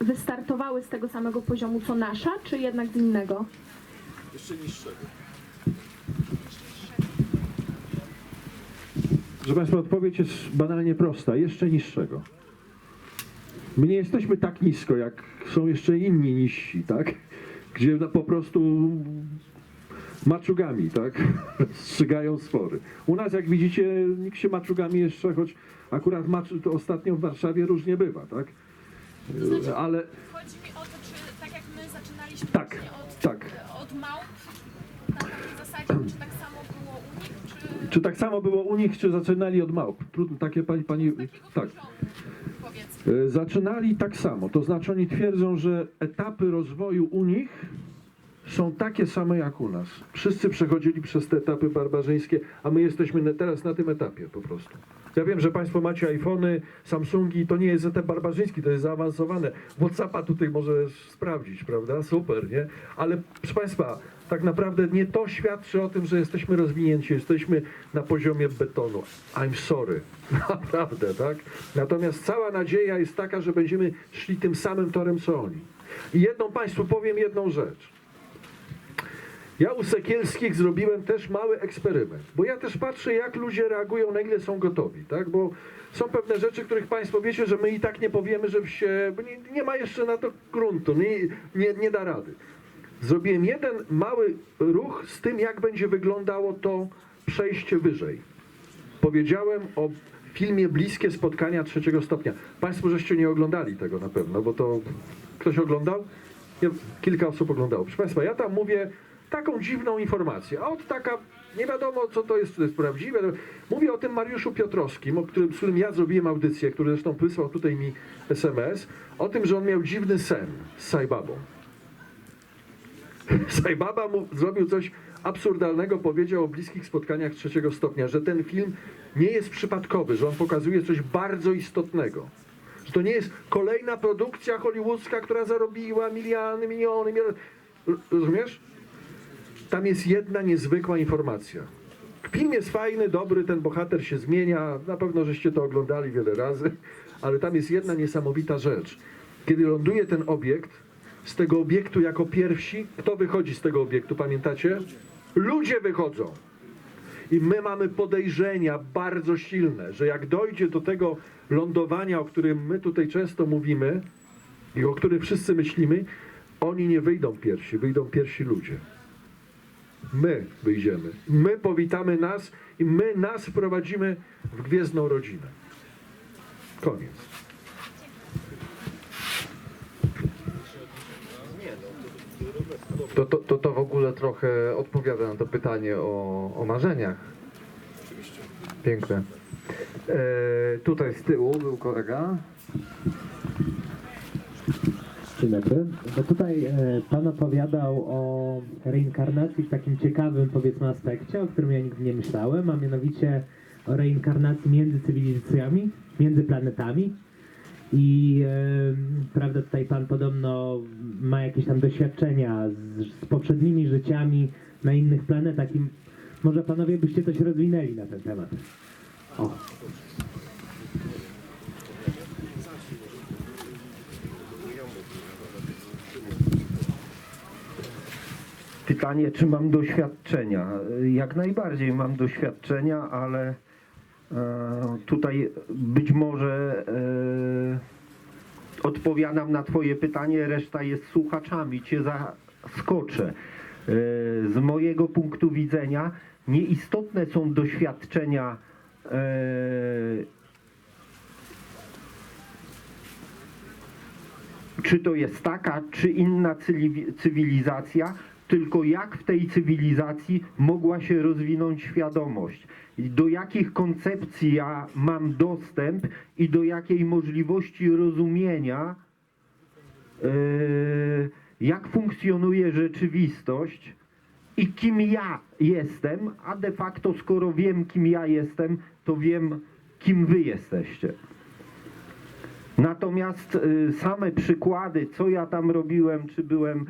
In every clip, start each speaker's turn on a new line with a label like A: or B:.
A: wystartowały z tego samego poziomu co nasza, czy jednak z innego?
B: Jeszcze niższego.
C: Proszę Państwa, odpowiedź jest banalnie prosta. Jeszcze niższego. My nie jesteśmy tak nisko, jak są jeszcze inni niżsi, tak? Gdzie po prostu maczugami, tak? Strzygają spory. U nas, jak widzicie, nikt się maczugami jeszcze, choć akurat macz, to ostatnio w Warszawie różnie bywa, tak?
D: Znaczy-
C: Ale
D: Chodzi mi o to, czy tak jak my zaczynaliśmy
C: Tak,
D: właśnie od,
C: tak.
D: od małp, na takiej zasadzie, czy tak samo było u nich, czy
C: czy tak samo było u nich, czy zaczynali od małp? Trudno, takie pani, pani
D: takiego
C: tak.
D: powiedzmy.
C: E, Zaczynali tak samo, to znaczy oni twierdzą, że etapy rozwoju u nich są takie same jak u nas. Wszyscy przechodzili przez te etapy barbarzyńskie, a my jesteśmy na- teraz na tym etapie po prostu. Ja wiem, że Państwo macie iPhony, Samsungi, to nie jest etap barbarzyński, to jest zaawansowane. Whatsappa tutaj możesz sprawdzić, prawda? Super, nie? Ale proszę Państwa, tak naprawdę nie to świadczy o tym, że jesteśmy rozwinięci, jesteśmy na poziomie betonu. I'm sorry. Naprawdę, tak? Natomiast cała nadzieja jest taka, że będziemy szli tym samym torem, co oni. I jedną Państwu powiem jedną rzecz. Ja u Sekielskich zrobiłem też mały eksperyment, bo ja też patrzę, jak ludzie reagują, na ile są gotowi, tak? Bo są pewne rzeczy, których Państwo wiecie, że my i tak nie powiemy, że się, bo nie, nie ma jeszcze na to gruntu, nie, nie, nie da rady. Zrobiłem jeden mały ruch z tym, jak będzie wyglądało to przejście wyżej. Powiedziałem o filmie Bliskie Spotkania trzeciego stopnia. Państwo żeście nie oglądali tego na pewno, bo to ktoś oglądał? Kilka osób oglądało. Proszę Państwa, ja tam mówię taką dziwną informację, a od taka, nie wiadomo co to jest, to jest prawdziwe. Mówię o tym Mariuszu Piotrowskim, o którym, z którym ja zrobiłem audycję, który zresztą wysłał tutaj mi SMS, o tym, że on miał dziwny sen z Sajbabą. Sajbaba mu zrobił coś absurdalnego, powiedział o bliskich spotkaniach trzeciego stopnia, że ten film nie jest przypadkowy, że on pokazuje coś bardzo istotnego. Że to nie jest kolejna produkcja hollywoodzka, która zarobiła miliony, miliony, miliony. Rozumiesz? Tam jest jedna niezwykła informacja. Film jest fajny, dobry, ten bohater się zmienia. Na pewno żeście to oglądali wiele razy, ale tam jest jedna niesamowita rzecz. Kiedy ląduje ten obiekt, z tego obiektu jako pierwsi, kto wychodzi z tego obiektu, pamiętacie? Ludzie wychodzą. I my mamy podejrzenia bardzo silne, że jak dojdzie do tego lądowania, o którym my tutaj często mówimy i o którym wszyscy myślimy, oni nie wyjdą pierwsi, wyjdą pierwsi ludzie. My wyjdziemy. My powitamy nas i my nas wprowadzimy w gwiezdną rodzinę. Koniec.
E: To, to, to, to w ogóle trochę odpowiada na to pytanie o, o marzeniach. Piękne. E, tutaj z tyłu był kolega.
F: Dzień dobry. No tutaj e, Pan opowiadał o reinkarnacji w takim ciekawym, powiedzmy, aspekcie, o którym ja nigdy nie myślałem, a mianowicie o reinkarnacji między cywilizacjami, między planetami. I e, prawda, tutaj Pan podobno ma jakieś tam doświadczenia z, z poprzednimi życiami na innych planetach i może Panowie byście coś rozwinęli na ten temat. O.
G: Pytanie, czy mam doświadczenia? Jak najbardziej mam doświadczenia, ale e, tutaj być może e, odpowiadam na Twoje pytanie, reszta jest słuchaczami, Cię zaskoczę. E, z mojego punktu widzenia nieistotne są doświadczenia czy to jest taka, czy inna cywilizacja, tylko jak w tej cywilizacji mogła się rozwinąć świadomość. Do jakich koncepcji ja mam dostęp i do jakiej możliwości rozumienia, yy, jak funkcjonuje rzeczywistość i kim ja jestem, a de facto skoro wiem, kim ja jestem, to wiem, kim wy jesteście. Natomiast y, same przykłady, co ja tam robiłem, czy byłem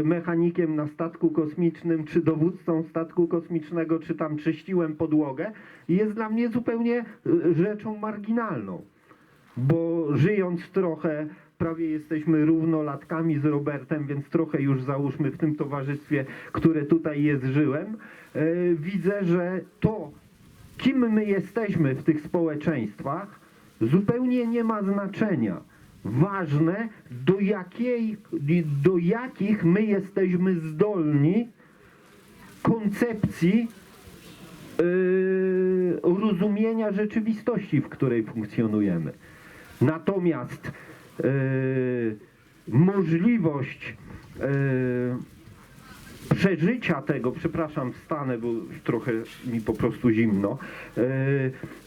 G: y, mechanikiem na statku kosmicznym, czy dowódcą statku kosmicznego, czy tam czyściłem podłogę, jest dla mnie zupełnie y, rzeczą marginalną. Bo żyjąc trochę prawie jesteśmy równolatkami z Robertem, więc trochę już załóżmy w tym towarzystwie, które tutaj jest, żyłem. Widzę, że to, kim my jesteśmy w tych społeczeństwach, zupełnie nie ma znaczenia. Ważne, do, jakiej, do jakich my jesteśmy zdolni koncepcji yy, rozumienia rzeczywistości, w której funkcjonujemy. Natomiast yy, możliwość yy, przeżycia tego, przepraszam, wstanę, bo trochę mi po prostu zimno, yy,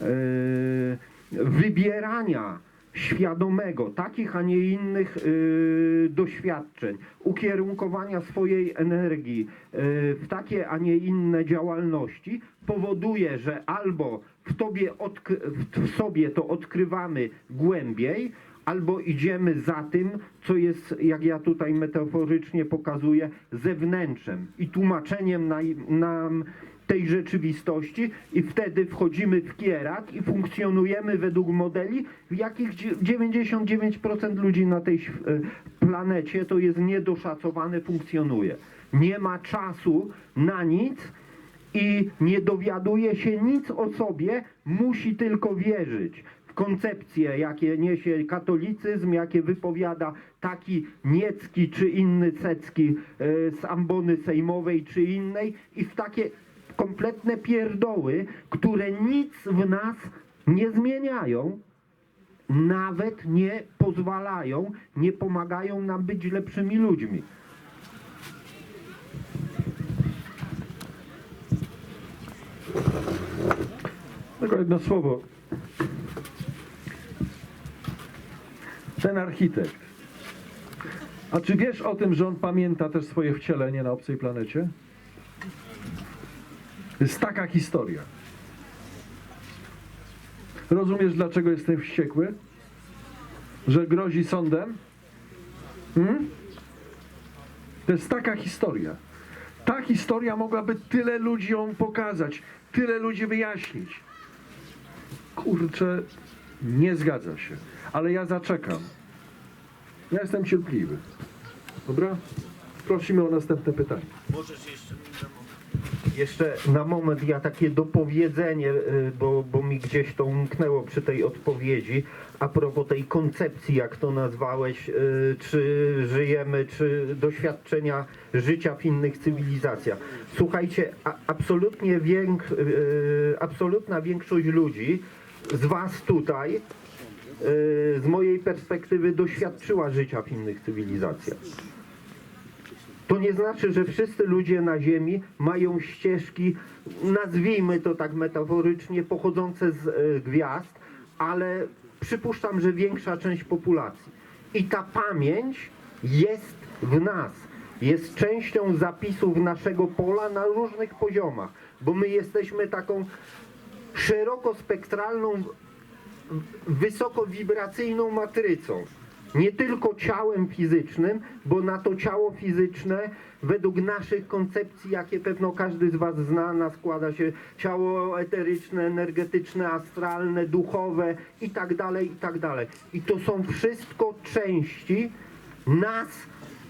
G: yy, wybierania świadomego takich, a nie innych yy, doświadczeń, ukierunkowania swojej energii yy, w takie, a nie inne działalności powoduje, że albo w, tobie odkry- w sobie to odkrywamy głębiej, albo idziemy za tym, co jest, jak ja tutaj metaforycznie pokazuję, zewnętrzem i tłumaczeniem na, nam tej rzeczywistości i wtedy wchodzimy w kierat i funkcjonujemy według modeli, w jakich dzie- 99% ludzi na tej e, planecie to jest niedoszacowane, funkcjonuje. Nie ma czasu na nic, i nie dowiaduje się nic o sobie, musi tylko wierzyć koncepcje, jakie niesie katolicyzm, jakie wypowiada taki niecki czy inny cecki e, z ambony sejmowej czy innej i w takie kompletne pierdoły, które nic w nas nie zmieniają, nawet nie pozwalają, nie pomagają nam być lepszymi ludźmi.
C: Tylko jedno słowo. Ten architekt. A czy wiesz o tym, że on pamięta też swoje wcielenie na obcej planecie? To jest taka historia. Rozumiesz, dlaczego jestem wściekły? Że grozi sądem? Hmm? To jest taka historia. Ta historia mogłaby tyle ludziom pokazać, tyle ludzi wyjaśnić. Kurczę, nie zgadza się. Ale ja zaczekam. Ja jestem cierpliwy. Dobra? Prosimy o następne pytanie.
B: Możesz jeszcze na moment.
G: Jeszcze na moment ja takie dopowiedzenie, y, bo, bo mi gdzieś to umknęło przy tej odpowiedzi, a propos tej koncepcji, jak to nazwałeś, y, czy żyjemy, czy doświadczenia życia w innych cywilizacjach. Słuchajcie, absolutnie więk, y, absolutna większość ludzi z Was tutaj, y, z mojej perspektywy, doświadczyła życia w innych cywilizacjach. To nie znaczy, że wszyscy ludzie na Ziemi mają ścieżki, nazwijmy to tak metaforycznie, pochodzące z e, gwiazd, ale przypuszczam, że większa część populacji. I ta pamięć jest w nas. Jest częścią zapisów naszego pola na różnych poziomach, bo my jesteśmy taką szerokospektralną wysokowibracyjną matrycą. Nie tylko ciałem fizycznym, bo na to ciało fizyczne, według naszych koncepcji, jakie pewno każdy z Was zna, na składa się ciało eteryczne, energetyczne, astralne, duchowe i tak dalej, i tak dalej. I to są wszystko części nas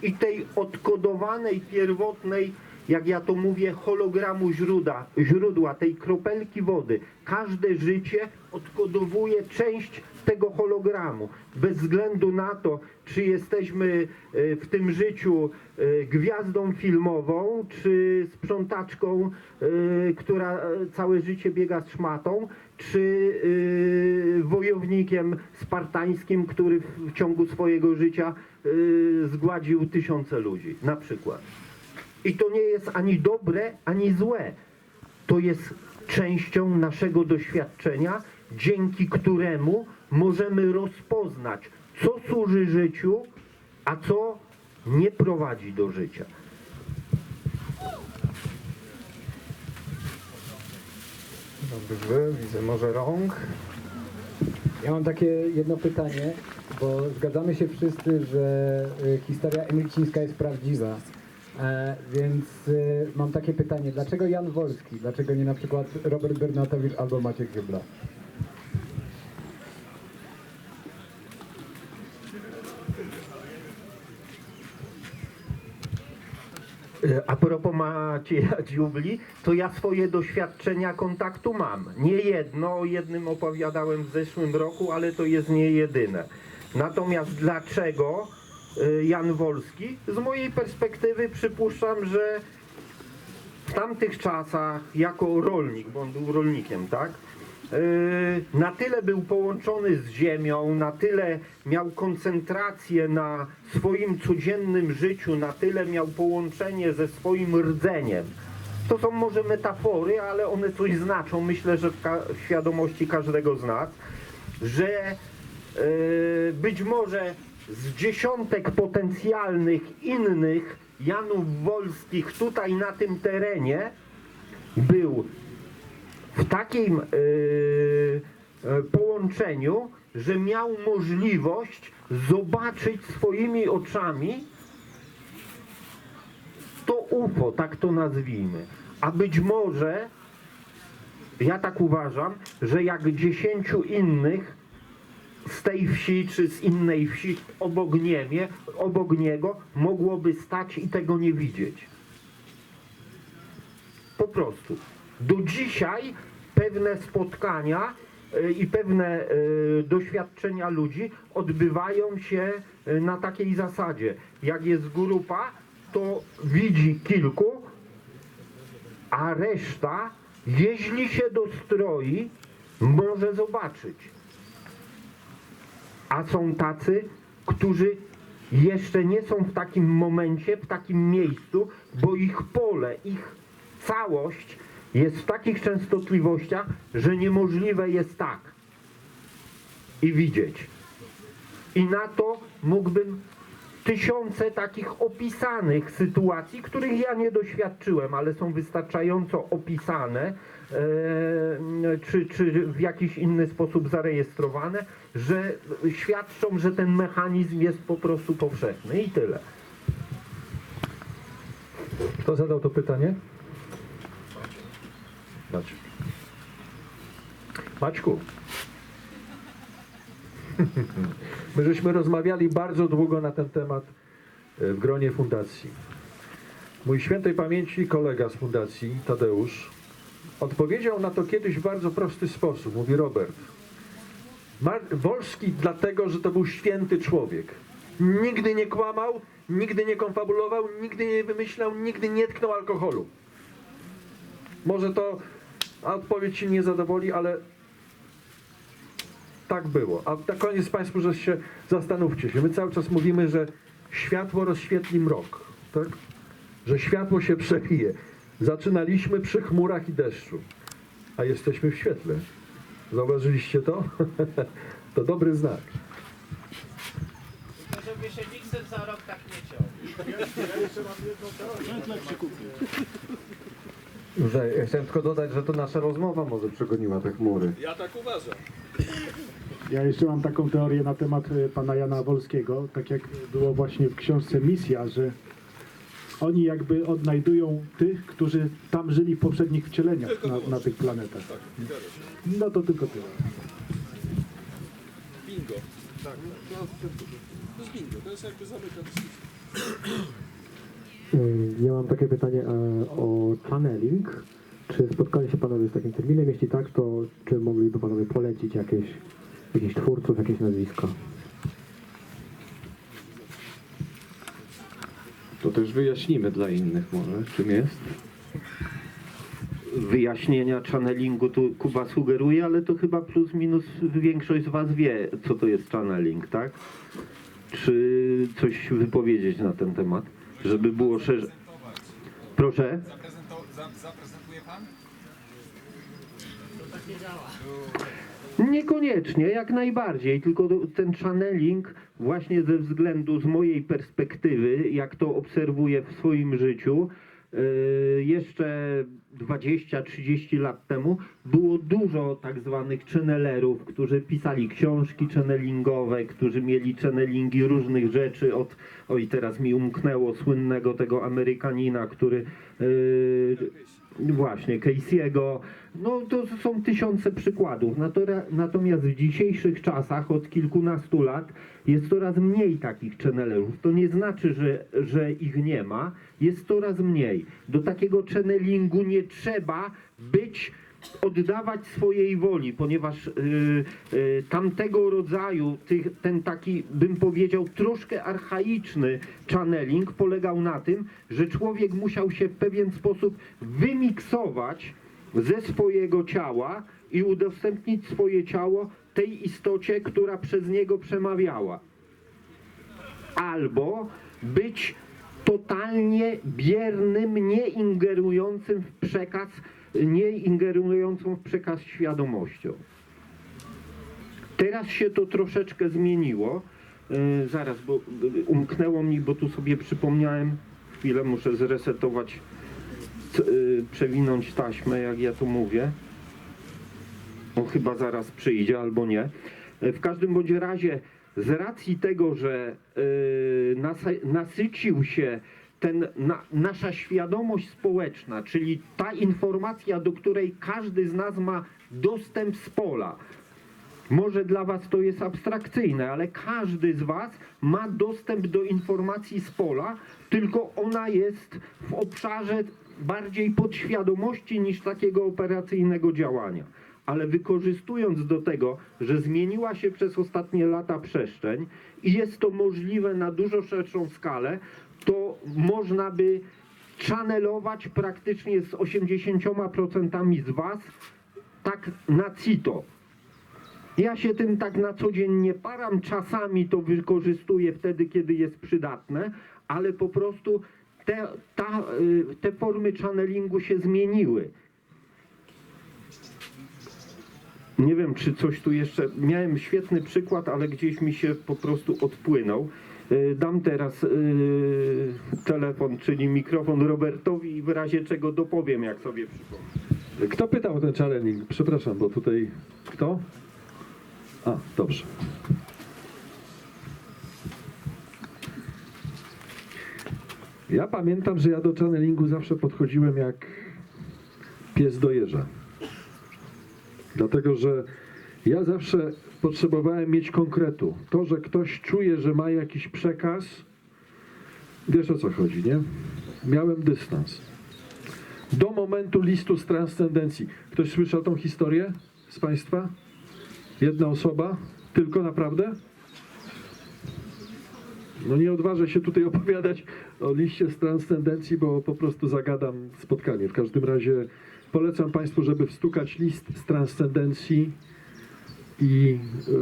G: i tej odkodowanej, pierwotnej, jak ja to mówię, hologramu źródła, źródła tej kropelki wody. Każde życie odkodowuje część tego hologramu. Bez względu na to, czy jesteśmy e, w tym życiu e, gwiazdą filmową, czy sprzątaczką, e, która całe życie biega z szmatą, czy wojownikiem spartańskim, który w ciągu swojego życia zgładził tysiące ludzi, na przykład. I to nie jest ani dobre, ani złe. To jest częścią naszego doświadczenia, dzięki któremu możemy rozpoznać, co służy życiu, a co nie prowadzi do życia.
E: Dobrze, widzę może rąk.
H: Ja mam takie jedno pytanie, bo zgadzamy się wszyscy, że y, historia Emilcińska jest prawdziwa. E, więc e, mam takie pytanie, dlaczego Jan Wolski? Dlaczego nie na przykład Robert Bernatowicz albo Maciek Gybla?
G: E, a propos Macieja Dziubli, to ja swoje doświadczenia kontaktu mam. Nie jedno, o jednym opowiadałem w zeszłym roku, ale to jest nie jedyne. Natomiast dlaczego Jan Wolski? Z mojej perspektywy przypuszczam, że w tamtych czasach jako rolnik, bo on był rolnikiem, tak? Yy, na tyle był połączony z ziemią, na tyle miał koncentrację na swoim codziennym życiu, na tyle miał połączenie ze swoim rdzeniem. To są może metafory, ale one coś znaczą, myślę, że w, w świadomości każdego z nas, że yy, być może z dziesiątek potencjalnych innych Janów Wolskich tutaj na tym terenie był w takim yy, połączeniu, że miał możliwość zobaczyć swoimi oczami to UFO, tak to nazwijmy. A być może, ja tak uważam, że jak dziesięciu innych z tej wsi czy z innej wsi obok, niemie, obok niego mogłoby stać i tego nie widzieć. Po prostu. Do dzisiaj pewne spotkania e, i pewne e, doświadczenia ludzi odbywają się e, na takiej zasadzie. Jak jest grupa, to widzi kilku, a reszta, jeśli się dostroi, może zobaczyć. A są tacy, którzy jeszcze nie są w takim momencie, w takim miejscu, bo ich pole, ich całość jest w takich częstotliwościach, że niemożliwe jest tak i widzieć. I na to mógłbym tysiące takich opisanych sytuacji, których ja nie doświadczyłem, ale są wystarczająco opisane, czy, czy w jakiś inny sposób zarejestrowane, że świadczą, że ten mechanizm jest po prostu powszechny i tyle.
C: Kto zadał to pytanie? Maciek. Maćku. My żeśmy rozmawiali bardzo długo na ten temat e, w gronie fundacji. Mój świętej pamięci kolega z fundacji, Tadeusz, odpowiedział na to kiedyś w bardzo prosty sposób. Mówi Robert, Wolski dlatego, że to był święty człowiek. Nigdy nie kłamał, nigdy nie konfabulował, nigdy nie wymyślał, nigdy nie tknął alkoholu. Może to odpowiedź się nie zadowoli, ale tak było. A na koniec Państwo, że się zastanówcie się. My cały czas mówimy, że światło rozświetli mrok, tak? Że światło się przebije. Zaczynaliśmy przy chmurach i deszczu, a jesteśmy w świetle. Zauważyliście to? to dobry znak.
B: Tylko żeby się za rok tak nie ciął.
E: Że, ja chciałem tylko dodać, że to nasza rozmowa może przegoniła te chmury.
I: Ja jeszcze mam taką teorię na temat e, pana Jana Wolskiego, tak jak było właśnie w książce Misja, że oni jakby odnajdują tych, którzy tam żyli w poprzednich wcieleniach na, na tych planetach. No to tylko tyle.
J: Ja mam takie pytanie e, o channeling. Czy spotkali się panowie z takim terminem? Jeśli tak, to czy mogliby panowie polecić jakieś, jakichś twórców, jakieś nazwiska?
E: To też wyjaśnimy dla innych może, czym jest.
G: Wyjaśnienia channelingu tu Kuba sugeruje, ale to chyba plus minus większość z Was wie, co to jest channeling, tak? Czy coś wypowiedzieć na ten temat, żeby było szerzej? Proszę?
K: Zaprezentuje pan?
G: Niekoniecznie, jak najbardziej, tylko ten channeling właśnie ze względu z mojej perspektywy, jak to obserwuję w swoim życiu, yy, jeszcze 20-30 lat temu było dużo tak zwanych channelerów, którzy pisali książki channelingowe, którzy mieli channelingi różnych rzeczy od, oj teraz mi umknęło, słynnego tego Amerykanina, który yy, właśnie Casey'ego, no to są tysiące przykładów. Natomiast w dzisiejszych czasach, od kilkunastu lat, jest coraz mniej takich channelerów. To nie znaczy, że, że ich nie ma, jest coraz mniej. Do takiego channelingu nie trzeba być oddawać swojej woli, ponieważ y, y, tamtego rodzaju, tych, ten taki, bym powiedział, troszkę archaiczny channeling polegał na tym, że człowiek musiał się w pewien sposób wymiksować ze swojego ciała i udostępnić swoje ciało tej istocie, która przez niego przemawiała. Albo być totalnie biernym, nie ingerującym w przekaz, nie ingerującą w przekaz świadomością. Teraz się to troszeczkę zmieniło. E, zaraz, bo e, umknęło mi, bo tu sobie przypomniałem. Chwilę muszę zresetować, e, przewinąć taśmę, jak ja to mówię. On chyba zaraz przyjdzie albo nie. W każdym bądź razie, z racji tego, że nasycił się ten, na, nasza świadomość społeczna, czyli ta informacja, do której każdy z nas ma dostęp z pola. Może dla Was to jest abstrakcyjne, ale każdy z Was ma dostęp do informacji z pola, tylko ona jest w obszarze bardziej podświadomości niż takiego operacyjnego działania. Ale wykorzystując do tego, że zmieniła się przez ostatnie lata przestrzeń i jest to możliwe na dużo szerszą skalę, to można by channelować praktycznie z 80% z Was tak na cito. Ja się tym tak na co dzień nie param, czasami to wykorzystuję wtedy, kiedy jest przydatne, ale po prostu te, ta, y, te formy channelingu się zmieniły. Nie wiem, czy coś tu jeszcze. Miałem świetny przykład, ale gdzieś mi się po prostu odpłynął. Y, Dam teraz y, telefon, czyli mikrofon Robertowi i w razie czego dopowiem, jak sobie przypomnę.
C: Kto pytał o ten channeling? Przepraszam, bo tutaj... Kto? A, dobrze. Ja pamiętam, że ja do channelingu zawsze podchodziłem jak pies do jeża. Dlatego, że ja zawsze potrzebowałem mieć konkretu. To, że ktoś czuje, że ma jakiś przekaz, wiesz o co chodzi, nie? Miałem dystans. Do momentu listu z transcendencji. Ktoś słyszał tą historię z Państwa? Jedna osoba? Tylko naprawdę? No nie odważę się tutaj opowiadać o liście z transcendencji, bo po prostu zagadam spotkanie. W każdym razie polecam Państwu, żeby wstukać list z transcendencji i e,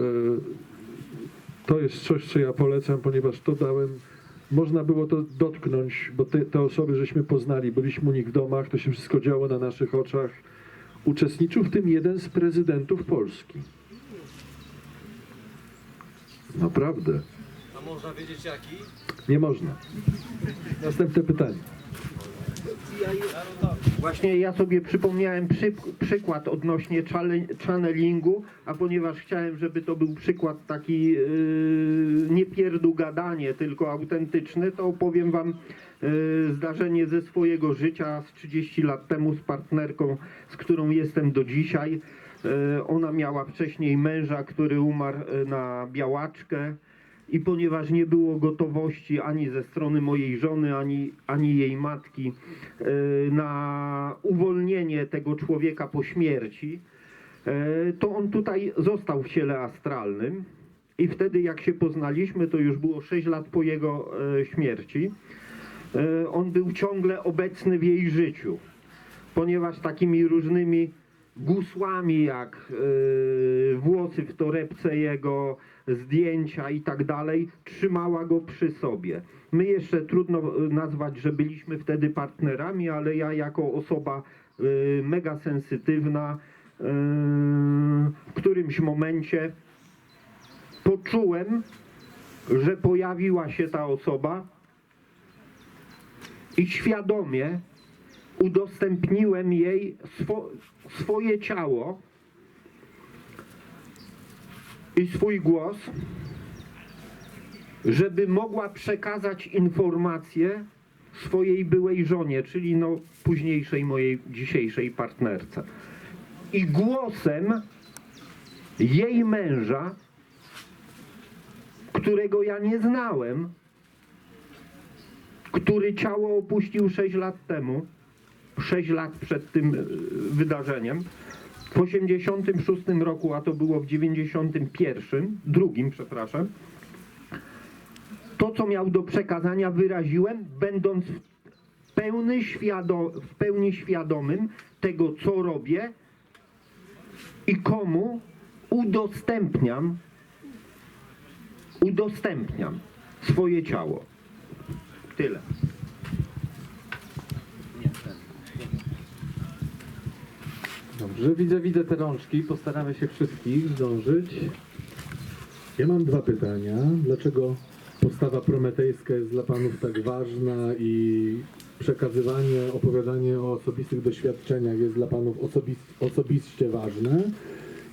C: to jest coś, co ja polecam, ponieważ to dałem, można było to dotknąć, bo te, te osoby żeśmy poznali, byliśmy u nich w domach, to się wszystko działo na naszych oczach. Uczestniczył w tym jeden z prezydentów Polski. Naprawdę.
K: A można wiedzieć jaki?
C: Nie można. Następne pytanie.
G: Właśnie ja sobie przypomniałem przy, przykład odnośnie channelingu, a ponieważ chciałem, żeby to był przykład taki yy, nie pierdu gadanie, tylko autentyczny, to opowiem wam yy, zdarzenie ze swojego życia z 30 lat temu z partnerką, z którą jestem do dzisiaj. Yy, ona miała wcześniej męża, który umarł yy, na białaczkę. I ponieważ nie było gotowości ani ze strony mojej żony, ani, ani jej matki yy, na uwolnienie tego człowieka po śmierci, yy, to on tutaj został w ciele astralnym. I wtedy, jak się poznaliśmy, to już było 6 lat po jego yy, śmierci. On był ciągle obecny w jej życiu, ponieważ takimi różnymi gusłami, jak włosy w torebce jego, zdjęcia i tak dalej, trzymała go przy sobie. My jeszcze trudno y, nazwać, że byliśmy wtedy partnerami, ale ja jako osoba y, mega sensytywna y, w którymś momencie poczułem, że pojawiła się ta osoba i świadomie udostępniłem jej swo, swoje ciało i swój głos, żeby mogła przekazać informacje swojej byłej żonie, czyli no późniejszej mojej dzisiejszej partnerce. I głosem jej męża, którego ja nie znałem, który ciało opuścił 6 lat temu, 6 lat przed tym e, wydarzeniem, w 86 roku, a to było w 91, drugim, przepraszam, to, co miał do przekazania, wyraziłem, będąc pełny świado, w pełni świadomym tego, co robię i komu udostępniam, udostępniam swoje ciało. Tyle.
E: Dobrze, widzę, widzę te rączki. Postaramy się wszystkich zdążyć.
I: Ja mam dwa pytania. Dlaczego postawa prometejska jest dla panów tak ważna i przekazywanie, opowiadanie o osobistych doświadczeniach jest dla panów osobis osobiście ważne?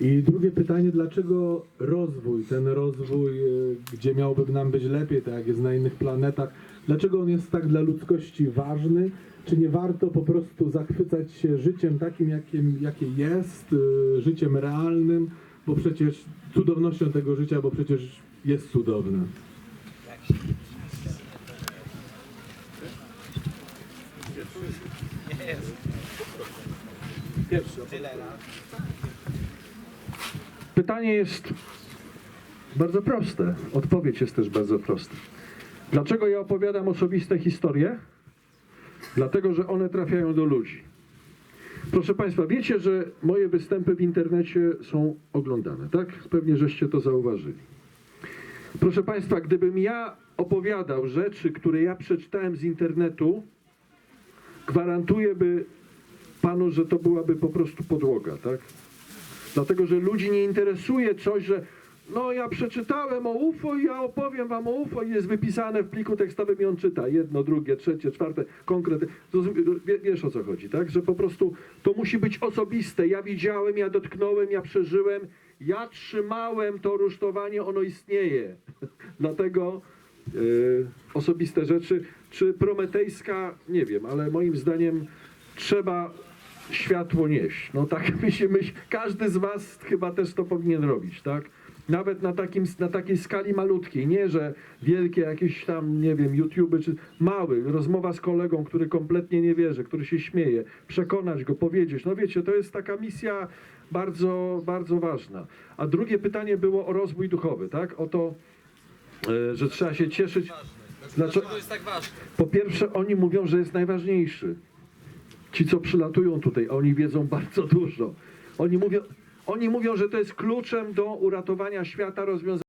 I: I drugie pytanie, dlaczego rozwój, ten rozwój, y, gdzie miałoby nam być lepiej, tak jak jest na innych planetach, dlaczego on jest tak dla ludzkości ważny? Czy nie warto po prostu zachwycać się życiem takim, jakim, jakie jest, y, życiem realnym, bo przecież cudownością tego życia, bo przecież jest cudowne.
C: Pytanie jest bardzo proste. Odpowiedź jest też bardzo prosta. Dlaczego ja opowiadam osobiste historie? Dlatego, że one trafiają do ludzi. Proszę Państwa, wiecie, że moje występy w internecie są oglądane, tak? Pewnie żeście to zauważyli. Proszę Państwa, gdybym ja opowiadał rzeczy, które ja przeczytałem z internetu, gwarantuję by Panu, że to byłaby po prostu podłoga, tak? Dlatego, że ludzi nie interesuje coś, że no ja przeczytałem o UFO i ja opowiem wam o UFO i jest wypisane w pliku tekstowym i on czyta jedno, drugie, trzecie, czwarte, konkrety. Wie- Wiesz o co chodzi, tak? Że po prostu to musi być osobiste. Ja widziałem, ja dotknąłem, ja przeżyłem, ja trzymałem to rusztowanie, ono istnieje. Dlatego yy, osobiste rzeczy, czy prometejska, nie wiem, ale moim zdaniem trzeba światło nieść. No tak mi się myśli, każdy z was chyba też to powinien robić, tak? Nawet na, takim, na takiej skali malutkiej, nie, że wielkie jakieś tam, nie wiem, YouTube, czy mały, rozmowa z kolegą, który kompletnie nie wierzy, który się śmieje, przekonać go, powiedzieć, no wiecie, to jest taka misja bardzo, bardzo ważna. A drugie pytanie było o rozwój duchowy, tak? O to, e, że trzeba się cieszyć. Dlaczego?
K: Dlaczego jest tak ważne?
C: Po pierwsze, oni mówią, że jest najważniejszy. Ci, co przylatują tutaj, oni wiedzą bardzo dużo. Oni mówią, oni mówią że to jest kluczem do uratowania świata, rozwiązania.